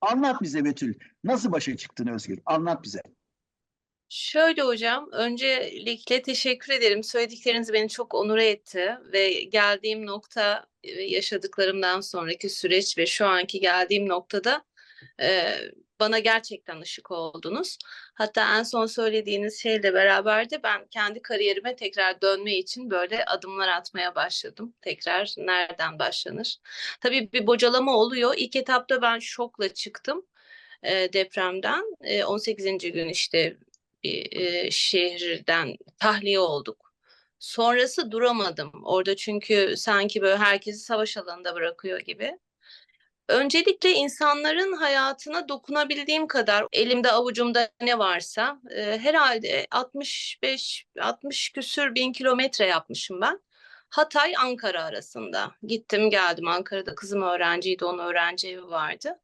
Anlat bize Betül. Nasıl başa çıktın Özgür? Anlat bize. Şöyle hocam, öncelikle teşekkür ederim. Söyledikleriniz beni çok onur etti ve geldiğim nokta e, yaşadıklarımdan sonraki süreç ve şu anki geldiğim noktada e, bana gerçekten ışık oldunuz. Hatta en son söylediğiniz şeyle beraber de ben kendi kariyerime tekrar dönme için böyle adımlar atmaya başladım. Tekrar nereden başlanır? Tabii bir bocalama oluyor. İlk etapta ben şokla çıktım e, depremden. E, 18. gün işte bir e, şehirden tahliye olduk. Sonrası duramadım orada çünkü sanki böyle herkesi savaş alanında bırakıyor gibi. Öncelikle insanların hayatına dokunabildiğim kadar elimde avucumda ne varsa e, herhalde 65 60 küsür bin kilometre yapmışım ben. Hatay Ankara arasında. Gittim geldim Ankara'da kızım öğrenciydi onun öğrenci evi vardı.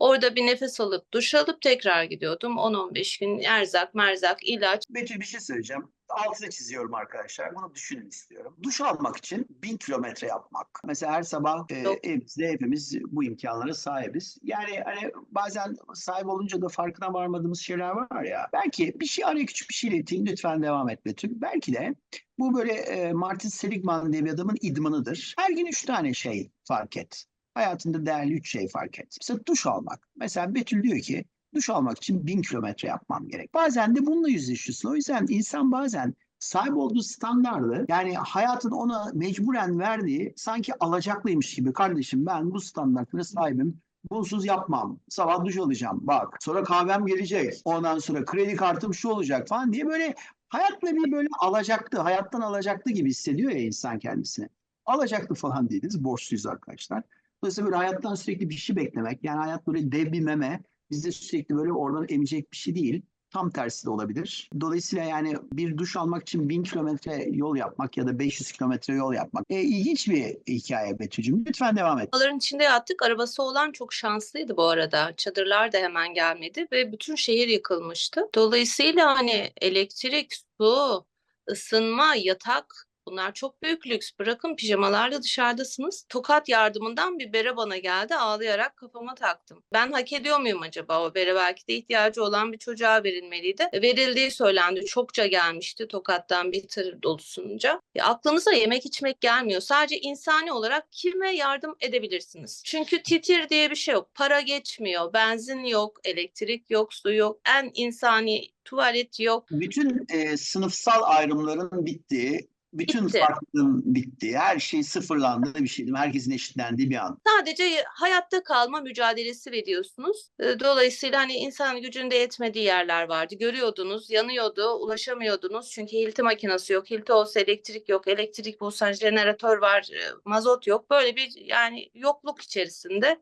Orada bir nefes alıp duş alıp tekrar gidiyordum. 10-15 gün erzak, merzak, ilaç. Betül bir şey söyleyeceğim. Altını çiziyorum arkadaşlar. Bunu düşünün istiyorum. Duş almak için bin kilometre yapmak. Mesela her sabah e, evimizde hepimiz bu imkanlara sahibiz. Yani hani bazen sahip olunca da farkına varmadığımız şeyler var ya. Belki bir şey araya küçük bir şey ileteyim. Lütfen devam et Betül. Belki de bu böyle e, Martin Seligman diye bir adamın idmanıdır. Her gün üç tane şey fark et. Hayatında değerli üç şey fark et. Mesela duş almak. Mesela Betül diyor ki duş almak için bin kilometre yapmam gerek. Bazen de bununla yüzleşiyorsun. O yüzden insan bazen sahip olduğu standardı yani hayatın ona mecburen verdiği sanki alacaklıymış gibi kardeşim ben bu standartlara sahibim. Bunsuz yapmam. Sabah duş alacağım. Bak. Sonra kahvem gelecek. Ondan sonra kredi kartım şu olacak falan diye böyle hayatla bir böyle alacaktı, hayattan alacaktı gibi hissediyor ya insan kendisini. Alacaktı falan değiliz. Borçluyuz arkadaşlar. Dolayısıyla böyle hayattan sürekli bir şey beklemek. Yani hayat böyle dev bir meme. Bizde sürekli böyle oradan emecek bir şey değil. Tam tersi de olabilir. Dolayısıyla yani bir duş almak için bin kilometre yol yapmak ya da 500 kilometre yol yapmak. E, ilginç bir hikaye Betül'cüğüm. Lütfen devam et. Arabaların içinde yattık. Arabası olan çok şanslıydı bu arada. Çadırlar da hemen gelmedi ve bütün şehir yıkılmıştı. Dolayısıyla hani elektrik, su, ısınma, yatak Bunlar çok büyük lüks. Bırakın pijamalarla dışarıdasınız. Tokat yardımından bir bere bana geldi. Ağlayarak kafama taktım. Ben hak ediyor muyum acaba o bere? Belki de ihtiyacı olan bir çocuğa verilmeliydi. Verildiği söylendi. Çokça gelmişti Tokat'tan bir tır dolusunca. Ya aklınıza yemek içmek gelmiyor. Sadece insani olarak kime yardım edebilirsiniz? Çünkü titir diye bir şey yok. Para geçmiyor. Benzin yok. Elektrik yok. Su yok. En insani tuvalet yok. Bütün e, sınıfsal ayrımların bittiği, bütün Bitti. farklılığın bittiği, her şey sıfırlandığı bir şeydi. Herkesin eşitlendiği bir an. Sadece hayatta kalma mücadelesi veriyorsunuz. E, Dolayısıyla hani insan gücünde yetmediği yerler vardı. Görüyordunuz, yanıyordu, ulaşamıyordunuz. Çünkü hilti makinesi yok. Hilti olsa elektrik yok. Elektrik bulsan jeneratör var, e, mazot yok. Böyle bir yani yokluk içerisinde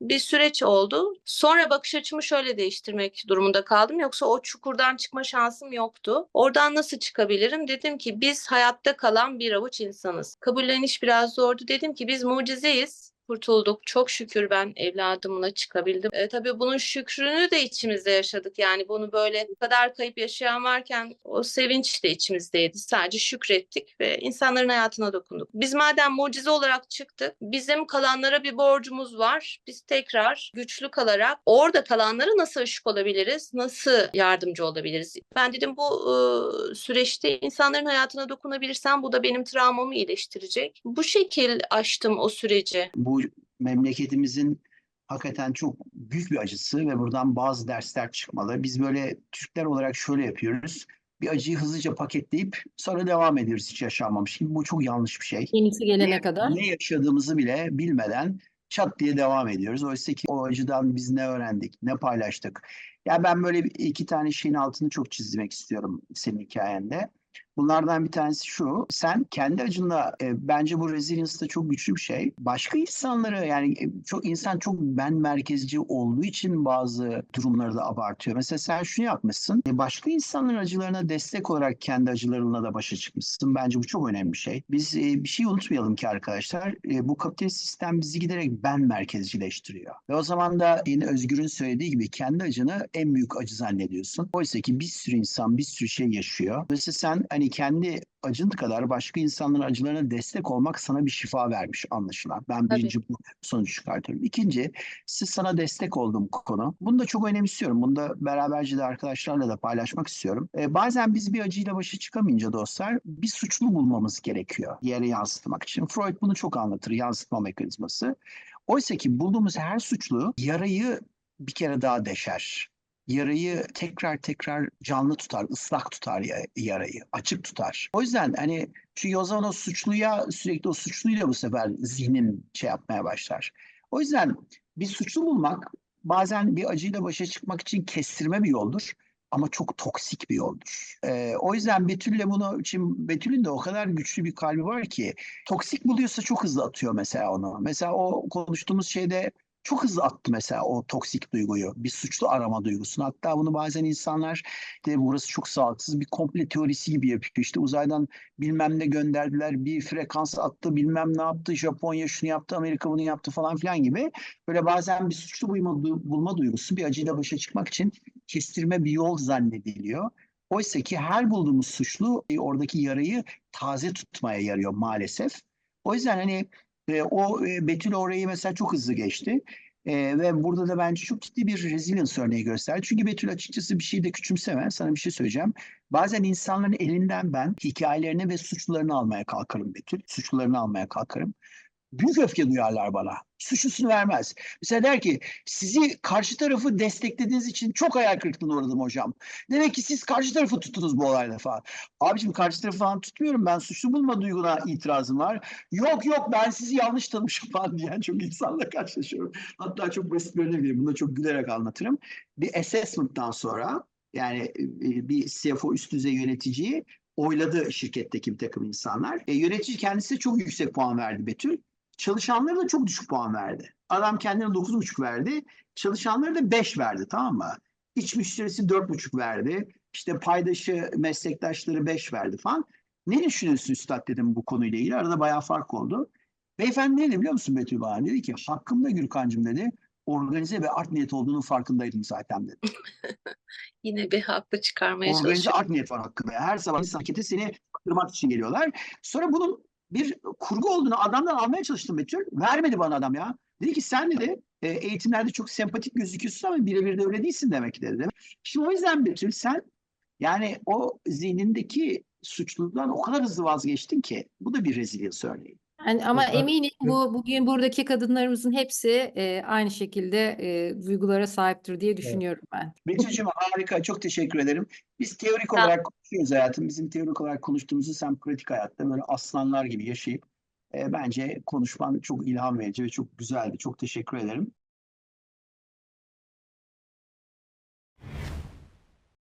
bir süreç oldu. Sonra bakış açımı şöyle değiştirmek durumunda kaldım. Yoksa o çukurdan çıkma şansım yoktu. Oradan nasıl çıkabilirim? Dedim ki biz hayatta kalan bir avuç insanız. Kabulleniş biraz zordu. Dedim ki biz mucizeyiz. Kurtulduk. Çok şükür ben evladımla çıkabildim. E, tabii bunun şükrünü de içimizde yaşadık. Yani bunu böyle kadar kayıp yaşayan varken o sevinç de içimizdeydi. Sadece şükrettik ve insanların hayatına dokunduk. Biz madem mucize olarak çıktık, bizim kalanlara bir borcumuz var. Biz tekrar güçlü kalarak orada kalanlara nasıl ışık olabiliriz? Nasıl yardımcı olabiliriz? Ben dedim bu e, süreçte insanların hayatına dokunabilirsem bu da benim travmamı iyileştirecek. Bu şekil aştım o süreci. Bu memleketimizin hakikaten çok büyük bir acısı ve buradan bazı dersler çıkmalı. Biz böyle Türkler olarak şöyle yapıyoruz. Bir acıyı hızlıca paketleyip sonra devam ediyoruz hiç yaşanmamış gibi. Bu çok yanlış bir şey. Yenisi gelene kadar. Ne yaşadığımızı bile bilmeden çat diye devam ediyoruz. Oysa ki o acıdan biz ne öğrendik, ne paylaştık. Ya ben böyle iki tane şeyin altını çok çizmek istiyorum senin hikayende. Bunlardan bir tanesi şu. Sen kendi acınla e, bence bu resilience da çok güçlü bir şey. Başka insanları yani e, çok insan çok ben merkezci olduğu için bazı durumları da abartıyor. Mesela sen şunu yapmışsın. e, başka insanların acılarına destek olarak kendi acılarınla da başa çıkmışsın. Bence bu çok önemli bir şey. Biz e, bir şey unutmayalım ki arkadaşlar. e, bu kapitalist sistem bizi giderek ben merkezcileştiriyor. Ve o zaman da yine Özgür'ün söylediği gibi kendi acını en büyük acı zannediyorsun. Oysa ki bir sürü insan bir sürü şey yaşıyor. Dolayısıyla sen hani Yani kendi acın kadar başka insanların acılarına destek olmak sana bir şifa vermiş anlaşılan. Ben Tabii. birinci bu sonucu çıkartıyorum. İkinci, siz sana destek olduğum konu. Bunu da çok önemsiyorum. Bunu da beraberce de arkadaşlarla da paylaşmak istiyorum. Ee, bazen biz bir acıyla başa çıkamayınca dostlar bir suçlu bulmamız gerekiyor yere yansıtmak için. Freud bunu çok anlatır, yansıtma mekanizması. Oysa ki bulduğumuz her suçlu yarayı bir kere daha deşer. Yarayı tekrar tekrar canlı tutar, ıslak tutar ya- yarayı, açık tutar. O yüzden hani çünkü o o suçluya sürekli o suçluyla bu sefer zihnin şey yapmaya başlar. O yüzden bir suçlu bulmak bazen bir acıyla başa çıkmak için kestirme bir yoldur. Ama çok toksik bir yoldur. Ee, o yüzden Betül'le bunu için Betül'ün de o kadar güçlü bir kalbi var ki toksik buluyorsa çok hızlı atıyor mesela onu. Mesela o konuştuğumuz şeyde çok hızlı attı mesela o toksik duyguyu. Bir suçlu arama duygusunu. Hatta bunu bazen insanlar de burası çok sağlıksız bir komple teorisi gibi yapıyor. İşte uzaydan bilmem ne gönderdiler, bir frekans attı, bilmem ne yaptı, Japonya şunu yaptı, Amerika bunu yaptı falan filan gibi. Böyle bazen bir suçlu bulma, bulma duygusu bir acıyla başa çıkmak için kestirme bir yol zannediliyor. Oysa ki her bulduğumuz suçlu e, oradaki yarayı taze tutmaya yarıyor maalesef. O yüzden hani e, o e, Betül orayı mesela çok hızlı geçti. E, ve burada da bence çok ciddi bir resilience örneği gösterdi. Çünkü Betül açıkçası bir şeyi de küçümseme. Sana bir şey söyleyeceğim. Bazen insanların elinden ben hikayelerini ve suçlularını almaya kalkarım Betül. Suçlularını almaya kalkarım. Büyük öfke duyarlar bana. Suçlusunu vermez. Mesela der ki sizi karşı tarafı desteklediğiniz için çok hayal kırıklığına uğradım hocam. Demek ki siz karşı tarafı tuttunuz bu olayda falan. Abiciğim karşı tarafı falan tutmuyorum. Ben suçlu bulma duyguna itirazım var. Yok yok ben sizi yanlış tanımışım falan diyen çok insanla karşılaşıyorum. Hatta çok basit bir örnek. Bunu çok gülerek anlatırım. Bir assessment'tan sonra yani e, bir CFO üst düzey yöneticiyi oyladı şirketteki bir takım insanlar. E, yönetici kendisi çok yüksek puan verdi Betül. Çalışanlara da çok düşük puan verdi. Adam kendine 9,5 verdi. Çalışanlara da 5 verdi tamam mı? İç müşterisi 4,5 verdi. İşte paydaşı, meslektaşları 5 verdi falan. Ne düşünüyorsun Üstad dedim bu konuyla ilgili. Arada bayağı fark oldu. Beyefendi ne dedi biliyor musun Betül bana? Dedi ki hakkımda Gürkan'cığım dedi. Organize ve art niyet olduğunun farkındaydım zaten dedi. Yine bir haklı çıkarmaya Organize çalışıyorum. art niyet var hakkında. Her sabah insan harekete seni kırmak için geliyorlar. Sonra bunun bir kurgu olduğunu adamdan almaya çalıştım Betül. Vermedi bana adam ya. Dedi ki sen dedi e, eğitimlerde çok sempatik gözüküyorsun ama birebir de öyle değilsin demek dedi. Şimdi o yüzden Betül sen yani o zihnindeki suçluluktan o kadar hızlı vazgeçtin ki bu da bir resilience örneği. Yani ama Hatta- eminim bu bugün buradaki kadınlarımızın hepsi e, aynı şekilde e, duygulara sahiptir diye düşünüyorum ben. Betül'cüğüm harika çok teşekkür ederim. Biz teorik Sağ ol. olarak konuşuyoruz hayatım. Bizim teorik olarak konuştuğumuzu sen pratik hayatta böyle aslanlar gibi yaşayıp e, bence konuşman çok ilham verici ve çok güzeldi. Çok teşekkür ederim.